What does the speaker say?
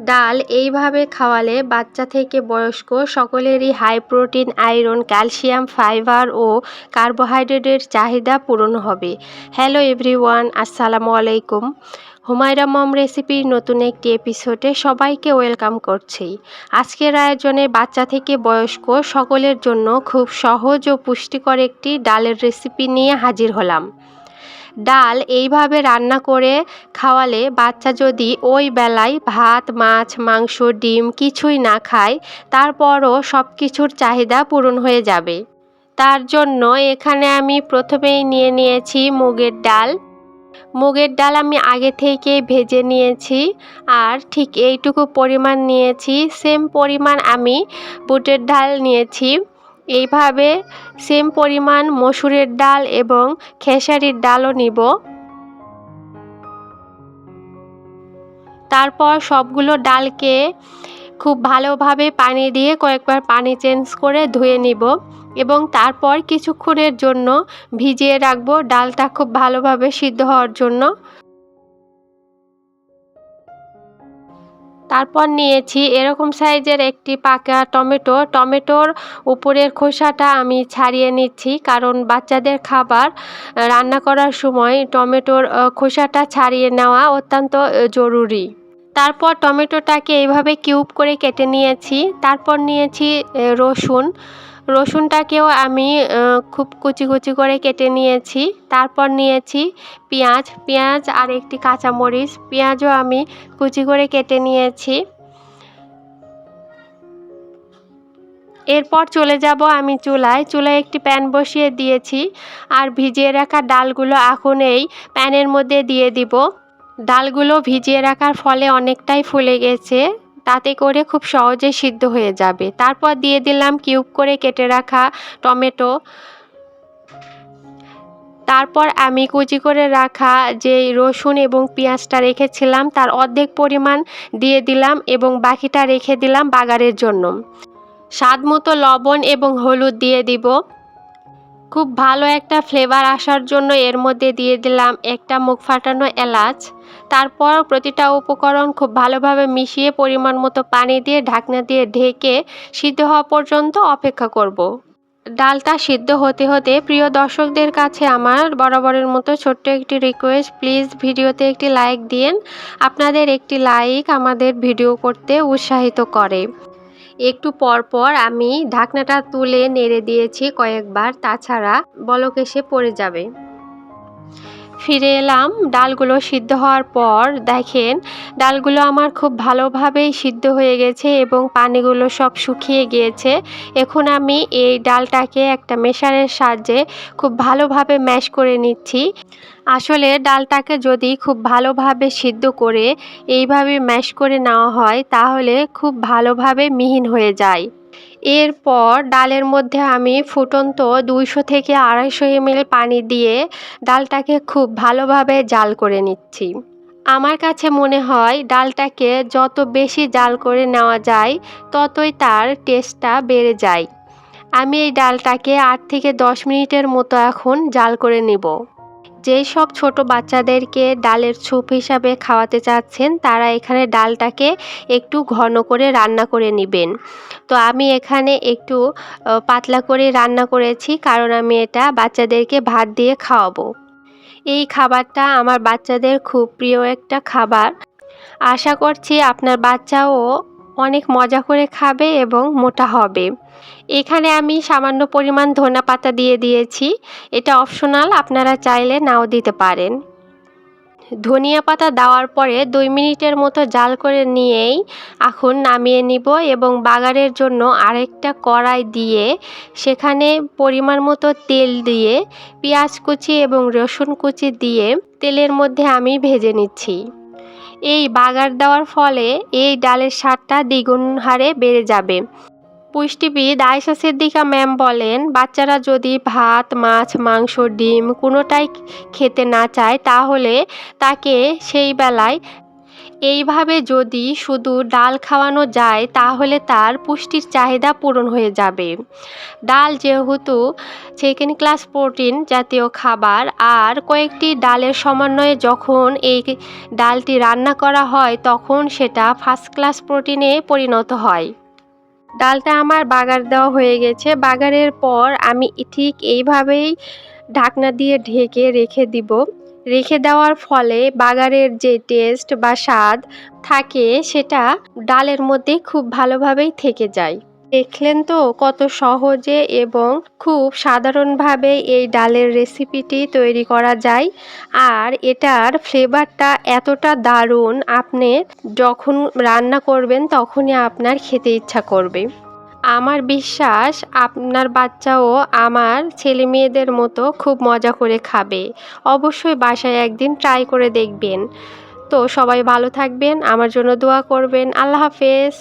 ডাল এইভাবে খাওয়ালে বাচ্চা থেকে বয়স্ক সকলেরই high protein iron calcium fibre ও কার্বোহাইড্রেটের চাহিদা পূরণ হবে। হ্যালো এভরিওয়ান আসসালামু আলাইকুম। হুমায়রা মম রেসিপির নতুন একটি এপিসোডে সবাইকে ওয়েলকাম করছি। আজকের আয়োজনে বাচ্চা থেকে বয়স্ক সকলের জন্য খুব সহজ ও পুষ্টিকর একটি ডালের রেসিপি নিয়ে হাজির হলাম। ডাল এইভাবে রান্না করে খাওয়ালে বাচ্চা যদি ওই বেলায় ভাত, মাছ, মাংস, ডিম কিছুই না খায়, তারপরও সব কিছুর চাহিদা পূরণ হয়ে যাবে। তার জন্য এখানে আমি প্রথমেই নিয়ে নিয়েছি মুগের ডাল। মুগের ডাল আমি আগে থেকে ভেজে নিয়েছি আর ঠিক এইটুকু পরিমাণ নিয়েছি। সেম পরিমাণ আমি বুটের ডাল নিয়েছি। এইভাবে সেম পরিমাণ মসুরের ডাল এবং খেসারির ডালও নিব। তারপর সবগুলো ডালকে খুব ভালোভাবে পানি দিয়ে কয়েকবার পানি চেঞ্জ করে ধুয়ে নিব এবং তারপর কিছুক্ষণের জন্য ভিজিয়ে রাখব। ডালটা খুব ভালোভাবে সিদ্ধ হওয়ার জন্য। তারপর নিয়েছি এরকম সাইজের একটি পাকা টমেটো। টমেটোর উপরের খোসাটা আমি ছাড়িয়ে নিচ্ছি কারণ বাচ্চাদের খাবার রান্না করার সময় টমেটোর খোসাটা ছাড়িয়ে নেওয়া অত্যন্ত জরুরি। তারপর টমেটোটাকে এইভাবে কিউব করে কেটে নিয়েছি। তারপর নিয়েছি রসুন। রসুনটাকেও আমি খুব কুচি কুচি করে কেটে নিয়েছি। তারপর নিয়েছি পেঁয়াজ। পেঁয়াজ আর একটি কাঁচামরিচ। পেঁয়াজও আমি কুচি করে কেটে নিয়েছি। এরপর চলে যাব আমি চুলায়। চুলায় একটি প্যান বসিয়ে দিয়েছি আর ভিজিয়ে রাখা ডালগুলো এখন এই প্যানের মধ্যে দিয়ে দিব। ডালগুলো ভিজিয়ে রাখার ফলে অনেকটাই ফুলে গেছে। তাতে করে খুব সহজে সিদ্ধ হয়ে যাবে। তারপর দিয়ে দিলাম কিউব করে কেটে রাখা টমেটো। তারপর আমি কুচি করে রাখা যে রসুন এবং পেঁয়াজটা রেখেছিলাম, তার অর্ধেক পরিমাণ দিয়ে দিলাম এবং বাকিটা রেখে দিলাম বাগারের জন্য। স্বাদ মতো লবণ এবং হলুদ দিয়ে দিব। খুব ভালো একটা ফ্লেভার আসার জন্য এর মধ্যে দিয়ে দিলাম একটা মুখ ফাটানো এলাচ। তারপর প্রতিটা উপকরণ খুব ভালোভাবে মিশিয়ে পরিমাণ মতো পানি দিয়ে ঢাকনা দিয়ে ঢেকে সিদ্ধ হওয়া পর্যন্ত অপেক্ষা করব। ডালটা সিদ্ধ হতে হতে প্রিয় দর্শকদের কাছে আমার বরাবরের মতো ছোট্ট একটি রিকোয়েস্ট প্লিজ ভিডিওতে একটি লাইক দিন আপনাদের একটি লাইক আমাদের ভিডিও করতে উৎসাহিত করে। একটু পর পর আমি ঢাকনাটা তুলে নেড়ে দিয়েছি কয়েকবার তাছাড়া বলক এসে পড়ে যাবে। ফিরে এলাম। ডালগুলো সিদ্ধ হওয়ার পর দেখেন, ডালগুলো আমার খুব ভালোভাবেই সিদ্ধ হয়ে গেছে এবং পানিগুলো সব শুকিয়ে গিয়েছে। এখন আমি এই ডালটাকে একটা মেশারের সাহায্যে খুব ভালোভাবে ম্যাশ করে নিচ্ছি। আসলে ডালটাকে যদি খুব ভালোভাবে সিদ্ধ করে এইভাবে ম্যাশ করে নেওয়া হয়, তাহলে খুব ভালোভাবে মিহিন হয়ে যায়। এরপর ডালের মধ্যে আমি ফুটন্ত দুইশো থেকে আড়াইশো এমএল পানি দিয়ে ডালটাকে খুব ভালোভাবে জাল করে নিচ্ছি। আমার কাছে মনে হয় ডালটাকে যত বেশি জাল করে নেওয়া যায়, ততই তার টেস্টটা বেড়ে যায়। আমি এই ডালটাকে আট থেকে দশ মিনিটের মতো এখন জাল করে নিব। যেই সব ছোট বাচ্চাদেরকে ডালের স্যুপ হিসাবে খাওয়াতে চাচ্ছেন, তারা এখানে ডালটাকে একটু ঘন করে রান্না করে নেবেন। তো আমি এখানে একটু পাতলা করে রান্না করেছি, কারণ আমি এটা বাচ্চাদেরকে ভাত দিয়ে খাওয়াবো। এই খাবারটা আমার বাচ্চাদের খুব প্রিয় একটা খাবার। আশা করছি আপনার বাচ্চাও অনেক মজা করে খাবে এবং মোটা হবে। এখানে আমি সামান্য পরিমাণ ধনা পাতা দিয়ে দিয়েছি। এটা অপশনাল, আপনারা চাইলে নাও দিতে পারেন। ধনিয়া পাতা দেওয়ার পরে দুই মিনিটের মতো জাল করে নিয়েই এখন নামিয়ে নিব এবং বাগারের জন্য আরেকটা কড়াই দিয়ে সেখানে পরিমাণ মতো তেল দিয়ে পেঁয়াজ কুচি এবং রসুন কুচি দিয়ে তেলের মধ্যে আমি ভেজে নিচ্ছি। এই বাগার দেওয়ার ফলে এই ডালের স্বাদটা দ্বিগুণ হারে বেড়ে যাবে। পুষ্টিবিদ আয়সা সিদ্দিকা ম্যাম বলেন, বাচ্চারা যদি ভাত, মাছ, মাংস, ডিম কোনোটাই খেতে না চায়, তাহলে তাকে সেই বেলায় এইভাবে যদি শুধু ডাল খাওয়ানো যায়, তাহলে তার পুষ্টির চাহিদা পূরণ হয়ে যাবে। ডাল যেহেতু সেকেন্ড ক্লাস প্রোটিন জাতীয় খাবার, আর কয়েকটি ডালের সমন্বয়ে যখন এই ডালটি রান্না করা হয়, তখন সেটা ফার্স্ট ক্লাস প্রোটিনে পরিণত হয়। ডালটা আমার বাগার দেওয়া হয়ে গেছে। বাগারের পর আমি ঠিক এইভাবেই ঢাকনা দিয়ে ঢেকে রেখে দিব। রেখে দেওয়ার ফলে বাগারের যে টেস্ট বা স্বাদ থাকে, সেটা ডালের মধ্যে খুব ভালোভাবেই থেকে যায়। দেখলেন তো কত সহজে এবং খুব সাধারণভাবে এই ডালের রেসিপিটি তৈরি করা যায়। আর এটার ফ্লেভারটা এতটা দারুণ, আপনি যখন রান্না করবেন তখনই আপনার খেতে ইচ্ছা করবে। আমার বিশ্বাস আপনার বাচ্চাও আমার ছেলে মেয়েদের মতো খুব মজা করে খাবে। অবশ্যই বাসায় একদিন ট্রাই করে দেখবেন। তো সবাই ভালো থাকবেন, আমার জন্য দোয়া করবেন। আল্লাহ হাফেজ।